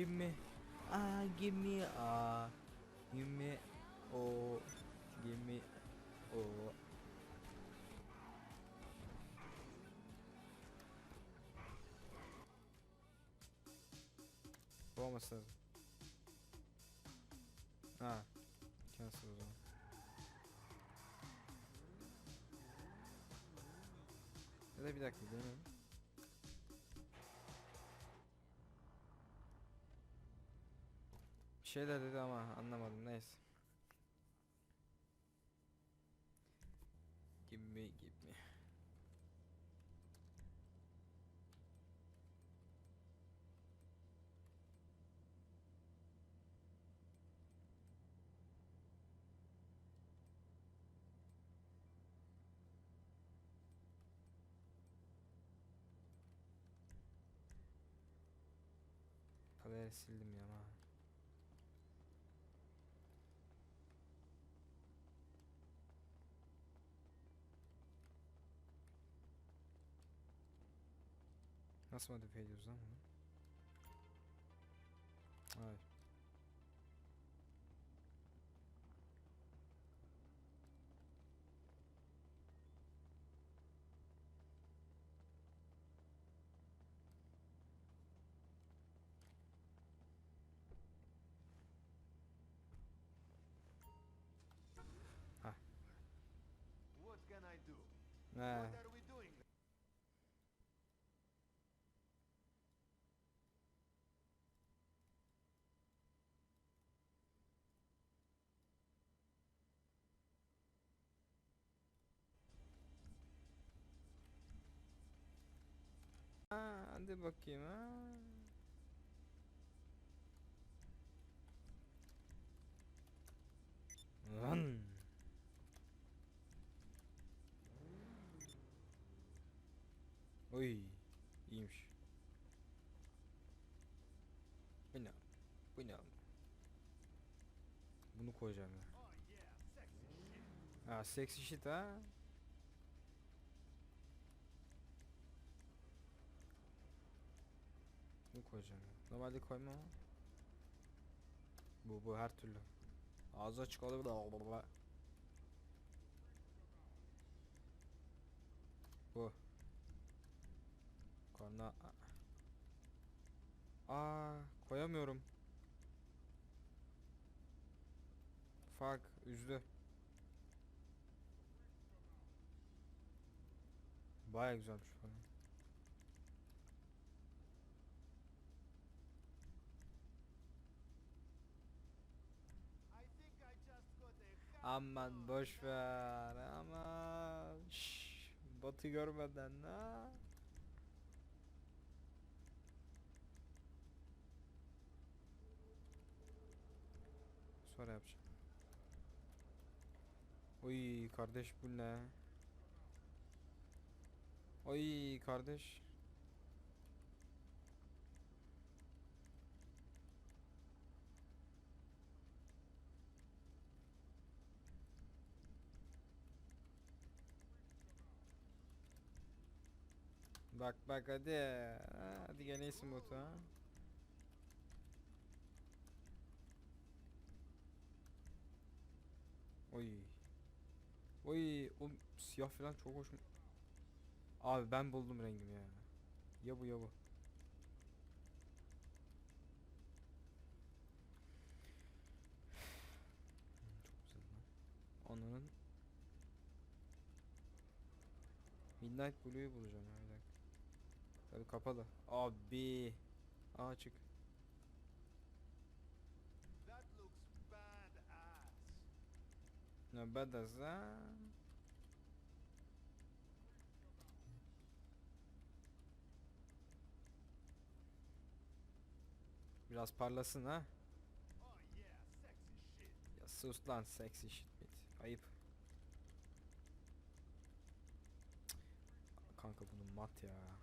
Give me. Ah, give me. Ah. Give me. Oh. Give me. Oh. Bu olması lazım. Ha. Cancel o zaman. Ya da bir dakika deneyelim. Şeyler dedi ama anlamadım neyse. Give me. Haberi sildim ya ama. Nasıl modifiye ediyoruz lan bunu? Hayır. What can I do? Ne? Hadi bakayım ha. Lan. Oy, iyiymiş. Bu ne? Bu ne? Bunu koyacağım ya. Oh. Ha, sexy shit ha. Koyacağım ya. Normalde koymam ama. Bu bu her türlü. Ağzı açık olur da Bu. Korna. Aa, koyamıyorum. Fuck, üzdü. Baya güzelmiş falan. I think I just got a hard Aman boş ver. Aman. Şşş. Batı görmeden ha. Sonra yapacağım. Oy kardeş bu ne? Oy kardeş. Bak bak hadi. Ha, Hadi gene isim botu ha. Oy. Oy, o siyah falan çok hoşum. Abi ben buldum rengimi ya. Ya bu ya bu. Çok güzel lan. Onun Midnight Blue'yu bulacağım dakika. Tabii kapalı. Abi. Aa badass. Ne badass ha? Biraz parlasın ha. Oh. Ya sus lan sexy shit bit. Ayıp. Kanka bunun mat ya.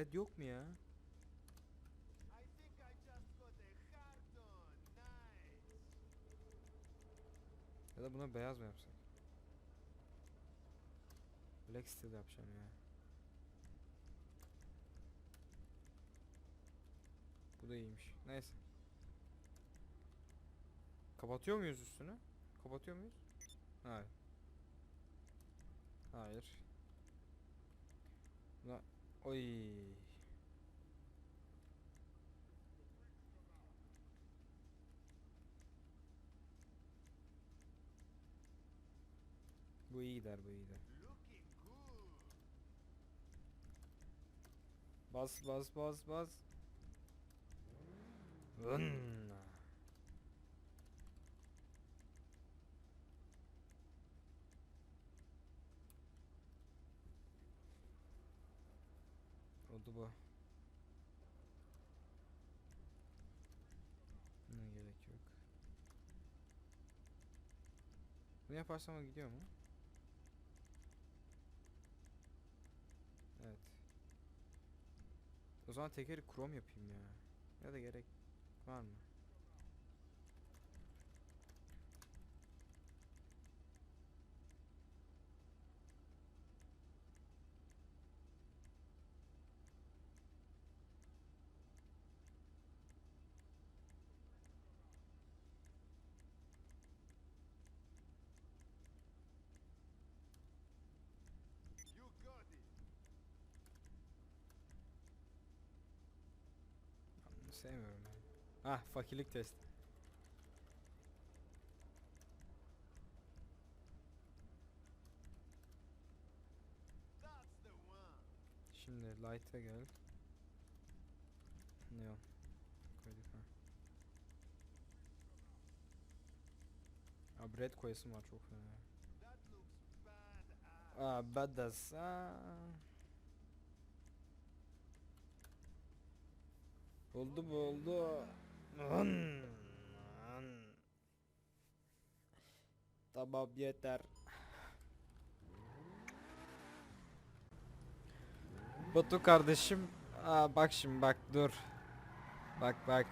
Red yok mu ya? Ya da buna beyaz mı yapsak? Black steel yapacağım ya. Bu da iyiymiş. Neyse. Kapatıyor muyuz üstünü? Kapatıyor muyuz? Hayır. Hayır. Buna... Oy. Bu iyi gider, bu iyi gider. Bas bas bas bas. Vın. Oldu bu. Buna gerek yok. Bunu yaparsam o gidiyor mu? Evet. O zaman tekeri krom yapayım ya. Ya da gerek var mı? Sevmiyorum ben. Ah fakirlik one. Şimdi light'a gel. Neon. Koyduk ha. Abi red koyasım var çok fena. Badass. Aa badass. Aa. Oldu bu oldu. Tamam yeter. Batu kardeşim. Aa bak şimdi bak dur. Bak bak.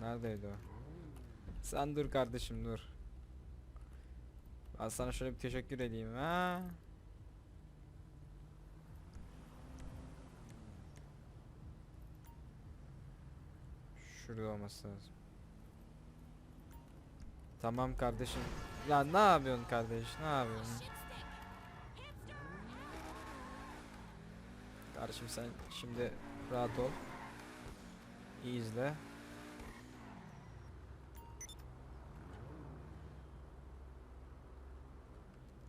Neredeydi o? Sen dur kardeşim dur. Ben sana şöyle bir teşekkür edeyim ha. Şurada olması lazım. Tamam kardeşim. Ya ne yapıyorsun kardeş? Ne yapıyorsun? Kardeşim sen şimdi rahat ol. İyi izle.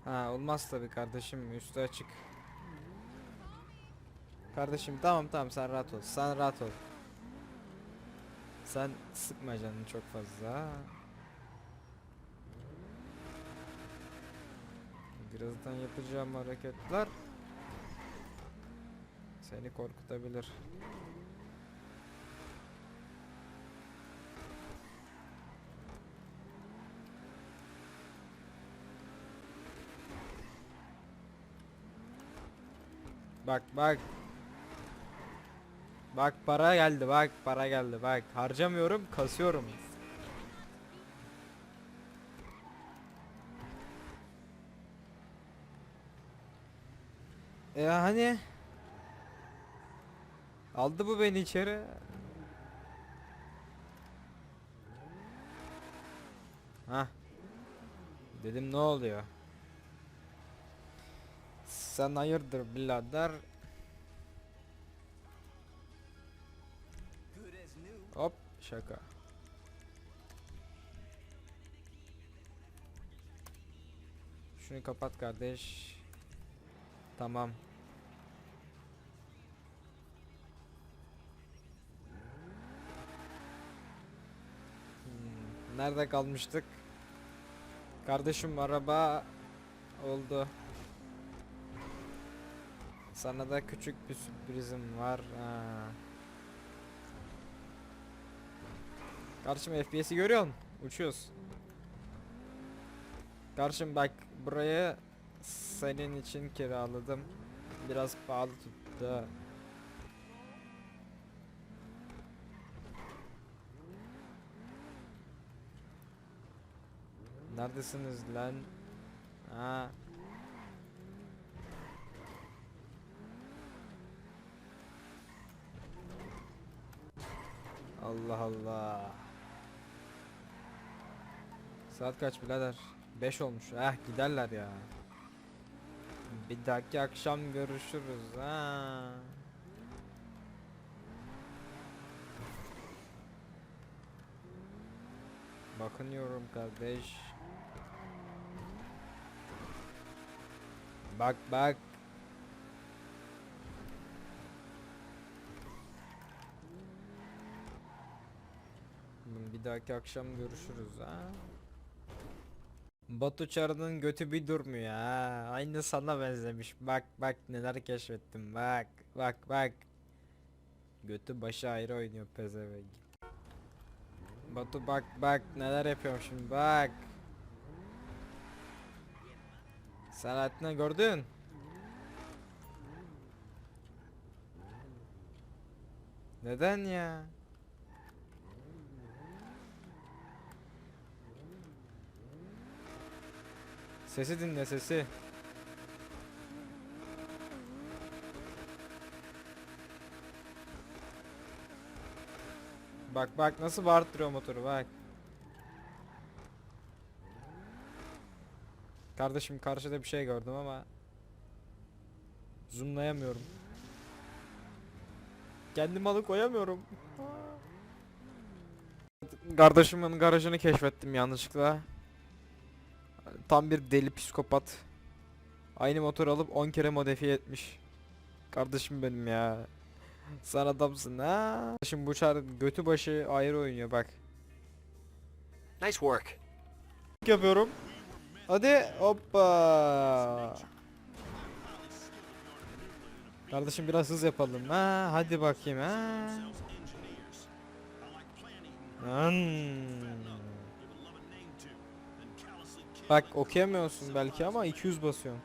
Ha olmaz tabi kardeşim üstü açık. Kardeşim tamam tamam sen rahat ol. Sen rahat ol. Sen sıkma canını çok fazla. Birazdan yapacağım hareketler seni korkutabilir. Bak bak. Bak para geldi bak para geldi bak harcamıyorum kasıyorum. E hani aldı bu beni içeri. Ha. Dedim ne oluyor? Sen hayırdır birader? Şaka. Şunu kapat kardeş. Tamam. Hmm, Nerede kalmıştık? Kardeşim araba oldu. Sana da küçük bir sürprizim var. Ha. Karşım FPS'i görüyor musun? Uçuyoruz. Karşım bak burayı senin için kiraladım. Biraz pahalı tuttu. Neredesiniz lan? Ha. Allah Allah. Saat kaç birader? 5 olmuş. Eh giderler ya. Bir dahaki akşam görüşürüz ha. Bakınıyorum kardeş. Bak bak. Bir dahaki akşam görüşürüz ha. Batu Çarı'nın götü bir durmuyor ha. Aynı sana benzemiş. Bak bak neler keşfettim bak. Bak bak. Götü başı ayrı oynuyor pezevenk. Batu bak bak neler yapıyorum şimdi bak. Selahattin'i gördün? Neden ya? Sesi dinle sesi. Bak bak nasıl bağırtırıyor motoru bak. Kardeşim karşıda bir şey gördüm ama zoomlayamıyorum. Kendimi alıkoyamıyorum. Kardeşimin garajını keşfettim yanlışlıkla. Tam bir deli psikopat. Aynı motoru alıp 10 kere modifiye etmiş. Kardeşim benim ya. Sen adamsın ha. Şimdi bu çar götü başı ayrı oynuyor bak. Nice work. Yapıyorum. Hadi hoppa. Kardeşim biraz hız yapalım ha. Hadi bakayım ha. Hmm. Bak okuyamıyorsun belki ama 200 basıyorsun.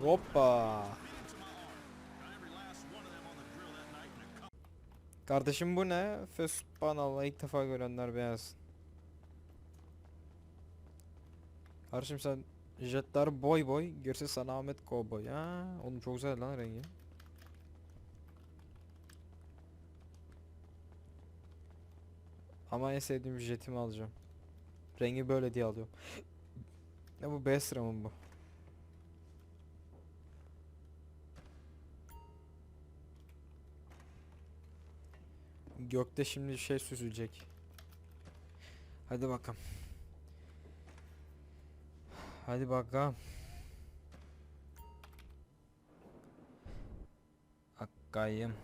Hoppa. Kardeşim bu ne? Fesubhanallah ilk defa görenler beyaz. Kardeşim sen jetler boy boy, gerisi sana Ahmet Cowboy. Ha, oğlum çok güzel lan rengi. Ama en sevdiğim jetimi alacağım. Rengi böyle diye alıyorum. Ne bu B sıra mı bu? Gökte şimdi şey süzülecek. Hadi bakalım. Hadi bakalım. Akkayım.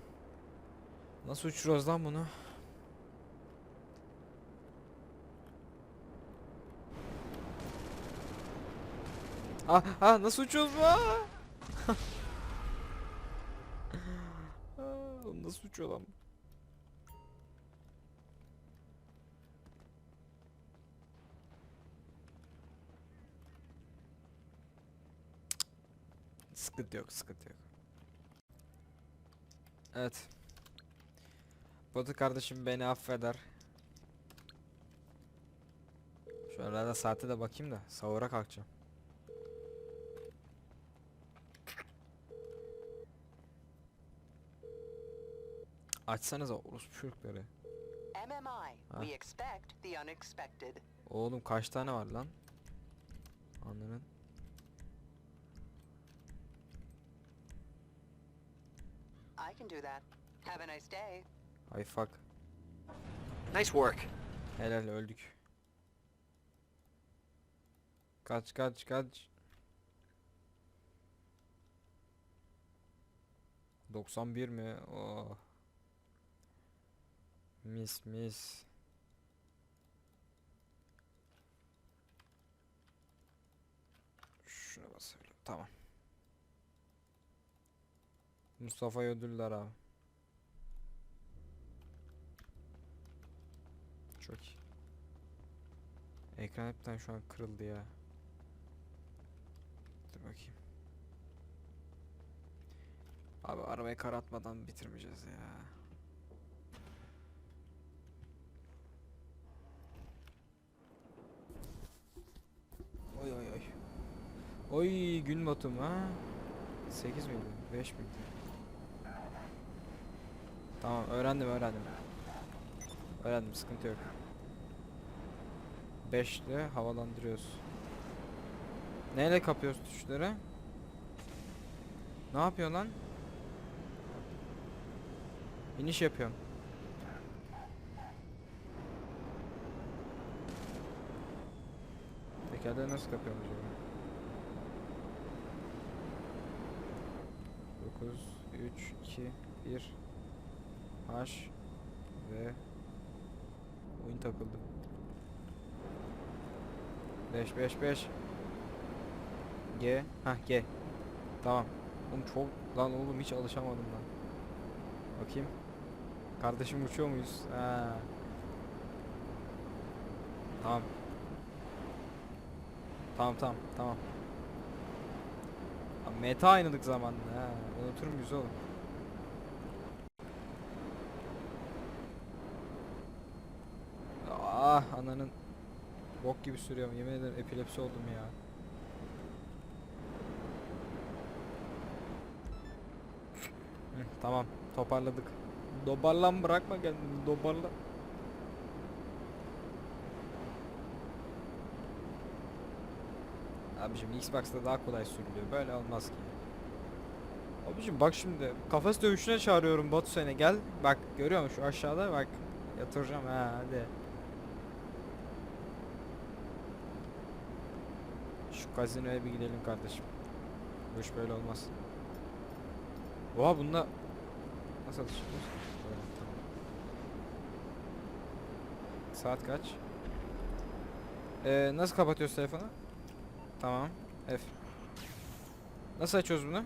Nasıl uçuruyoruz lan bunu? Ah, ah nasıl uçuyoruz bu? Ah! Ah, nasıl uçuyor lan? Sıkıntı yok, sıkıntı yok. Evet. Batu kardeşim beni affeder. Şu arada saate de bakayım da sahura kalkacağım. Açsanıza orospu çocukları. MMI, Ah. we expect the unexpected. Oğlum kaç tane var lan? Anladın? I can do that. Have a nice day. Ay fuck. Nice work. Helal öldük. Kaç kaç kaç. 91 mi? Oh. Mis mis. Şuna basıyorum. Tamam. Mustafa'yı ödüller abi. Çok iyi. Ekran hepten şu an kırıldı ya. Dur bakayım. Abi arabayı karartmadan bitirmeyeceğiz ya. Oy gün batımı ha. 8 miydi? 5 miydi? Tamam öğrendim öğrendim. Öğrendim sıkıntı yok. 5 ile havalandırıyoruz. Neyle kapıyoruz tuşları? Ne yapıyor lan? İniş yapıyorum. Tekerleği nasıl kapıyorum acaba? 9, 3, 2, 1 H ve oyun takıldı. 5 5 5 G ha G Tamam. Oğlum çok lan oğlum hiç alışamadım lan. Bakayım. Kardeşim uçuyor muyuz? Ha. Tamam. Tamam tamam tamam. Ha, Meta oynadık zamanında ha. Unuturum güzel oğlum. Ah ananın bok gibi sürüyorum yemin ederim epilepsi oldum ya. Tamam toparladık. Dobarlan bırakma kendini dobarlan. Abicim Xbox'ta daha kolay sürülüyor. Böyle olmaz ki. Abicim bak şimdi kafes dövüşüne çağırıyorum Batu seni gel. Bak görüyor musun şu aşağıda bak. Yatıracağım ha hadi. Şu gazinoya bir gidelim kardeşim. Bu iş böyle olmaz. Oha bunda nasıl atışıyoruz? Saat kaç? Ee, nasıl kapatıyoruz telefonu? Tamam. F. Nasıl açıyoruz bunu?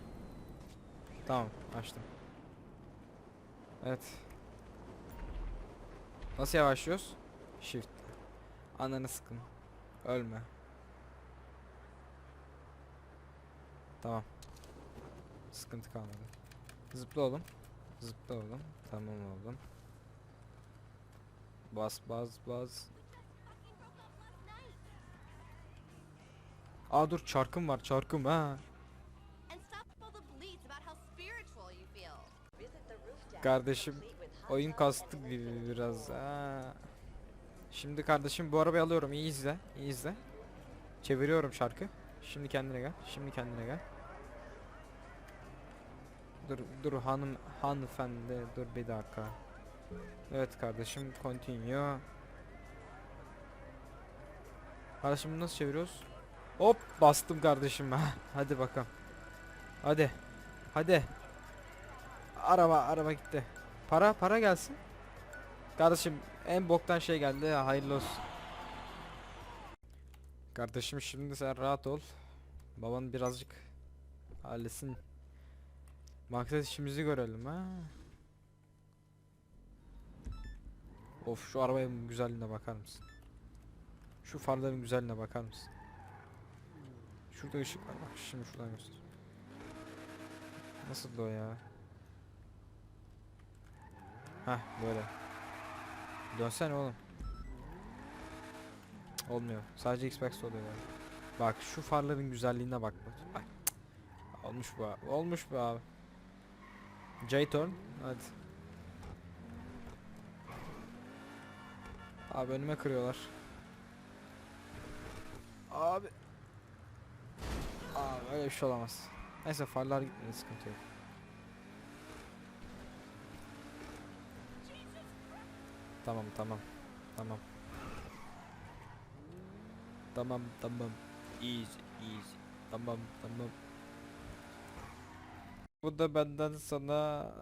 Tamam, açtım. Evet. Nasıl yavaşlıyoruz? Shift. Ananı sıkın. Ölme. Tamam. Sıkıntı kalmadı. Zıpla oğlum. Zıpla oğlum. Tamam oğlum. Bas bas bas. Aa dur çarkım var çarkım ha. Kardeşim oyun kastık bir, biraz. Ha. Şimdi kardeşim bu arabayı alıyorum iyi izle. iyi izle. Çeviriyorum şarkı. Şimdi kendine gel. Şimdi kendine gel. Dur dur hanım hanımefendi dur bir dakika. Evet kardeşim continue. Kardeşim bunu nasıl çeviriyoruz? Hop bastım kardeşim. Hadi bakalım. Hadi. Hadi. Araba araba gitti. Para para gelsin. Kardeşim en boktan şey geldi. Hayırlı olsun. Kardeşim şimdi sen rahat ol. Baban birazcık halletsin. Maksat işimizi görelim ha. Of şu arabanın güzelliğine bakar mısın? Şu farların güzelliğine bakar mısın? Şurada ışık var bak şimdi şuradan göster. Nasıl o ya? Hah böyle. Dönsene oğlum. Olmuyor. Sadece Xbox'ta oluyor yani. Bak şu farların güzelliğine bak. bak. Olmuş bu abi. Olmuş bu abi. J-turn. Hadi. Abi önüme kırıyorlar. Abi. Öyle bir şey olamaz. Neyse farlar gitmedi sıkıntı yok. Tamam tamam. Tamam. Tamam tamam. Easy easy. Tamam tamam. Bu da benden sana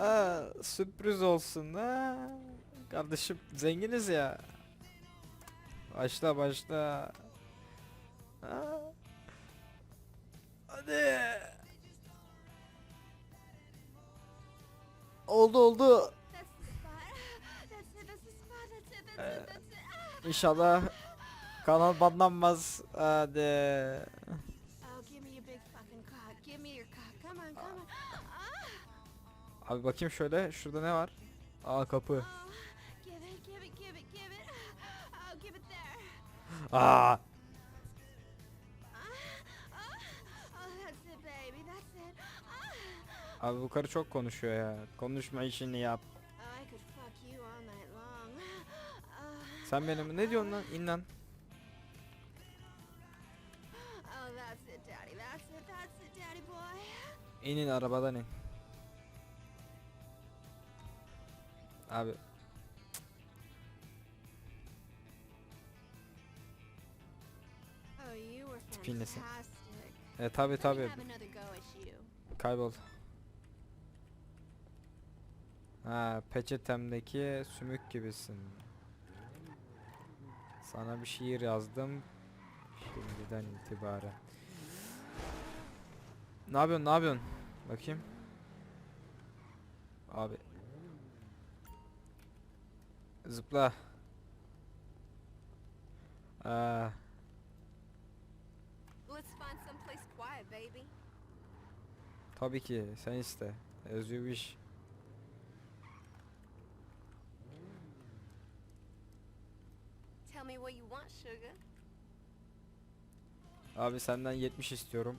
Aa, sürpriz olsun ha. Kardeşim zenginiz ya. Başla başla. Ha. İt, that's it. Ah. İnşallah kanal banlanmaz. Hadi. Abi bakayım şöyle. Şurada ne var? Aa kapı. Oh, Abi bu karı çok konuşuyor ya. Konuşma işini yap. Sen benim ne diyorsun lan? İn lan. oh. İnin arabadan in. Abi Oh, Tipinlesin. fantastic. e tabi tabi kaybol. Ha peçetemdeki sümük gibisin. Sana bir şiir yazdım. Şimdiden itibaren. Ne yapıyorsun? Ne yapıyorsun? Bakayım. Abi. Zıpla. Aa, Let's find someplace quiet, baby. tabii ki sen iste. As you wish. Me what you want, sugar. Abi senden 70 istiyorum.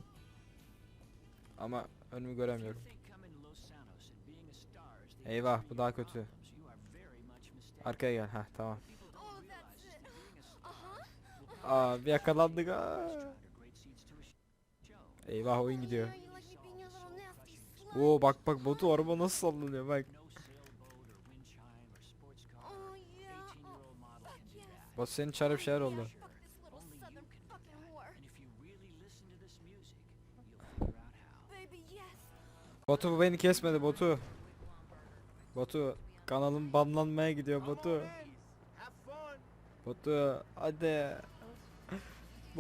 Ama önümü göremiyorum. Eyvah bu daha kötü. Arkaya gel. Ha tamam. Oh. Uh-huh. Bir yakalandık. Aa. Eyvah oyun gidiyor. Oo bak bak botu araba nasıl sallanıyor bak. Oh, yeah. Oh, fuck yes. Bot senin çarpı şeyler oldu. Fuck this little southern fucking whore. Baby, yes. Botu bu beni kesmedi botu. Botu kanalım banlanmaya gidiyor fun. Botu hadi.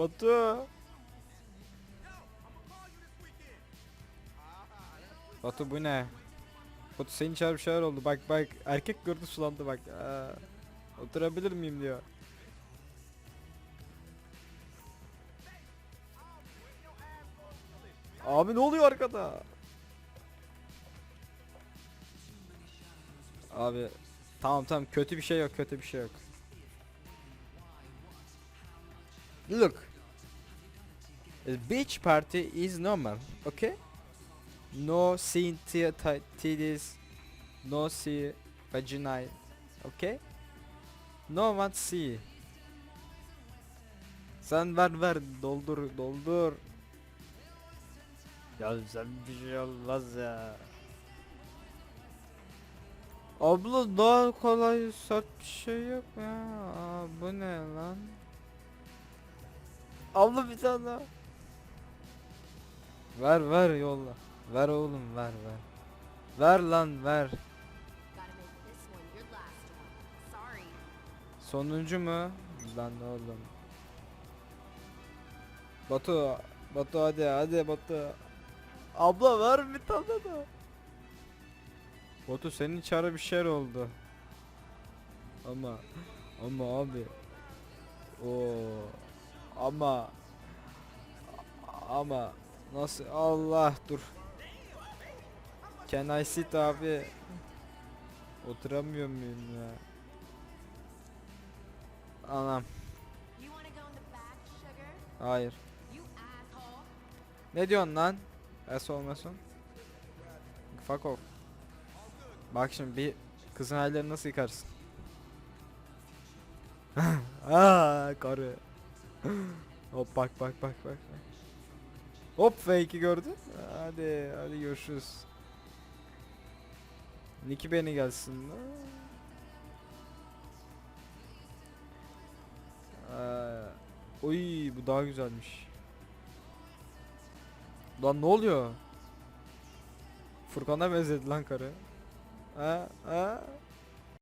Weekend. Batu bu ne? Batu senin çarpı şeyler oldu bak bak erkek gördü sulandı bak. Aa, oturabilir miyim diyor. Abi ne oluyor arkada? Abi tamam tamam kötü bir şey yok kötü bir şey yok. Look. A beach party is normal, okay? No seeing titties, no see vagina, okay? No one see. Sen ver ver doldur doldur. Ya sen bir şey olmaz ya. Abla daha kolay sert şey yok ya. Aa, bu ne lan? Abla bir tane daha. Ver ver yolla. Ver oğlum ver ver. Ver lan ver. Sonuncu mu? Lan oğlum. Batu. Batu hadi hadi Batu. Abla ver bir tane daha. Batu senin çare bir şeyler oldu. Ama ama abi. O ama ama nasıl Allah dur. Can I sit abi? Oturamıyor muyum ya? Anam. Hayır. Ne diyorsun lan? Es olmasın. Fuck off. Bak şimdi bir kızın hallerini nasıl yıkarsın? Aa karı. Hop bak bak bak bak. Hop fake'i gördün. Hadi hadi görüşürüz. Niki beni gelsin. Oy bu daha güzelmiş. Lan ne oluyor? Furkan'a benzedi lan karı. Ha ha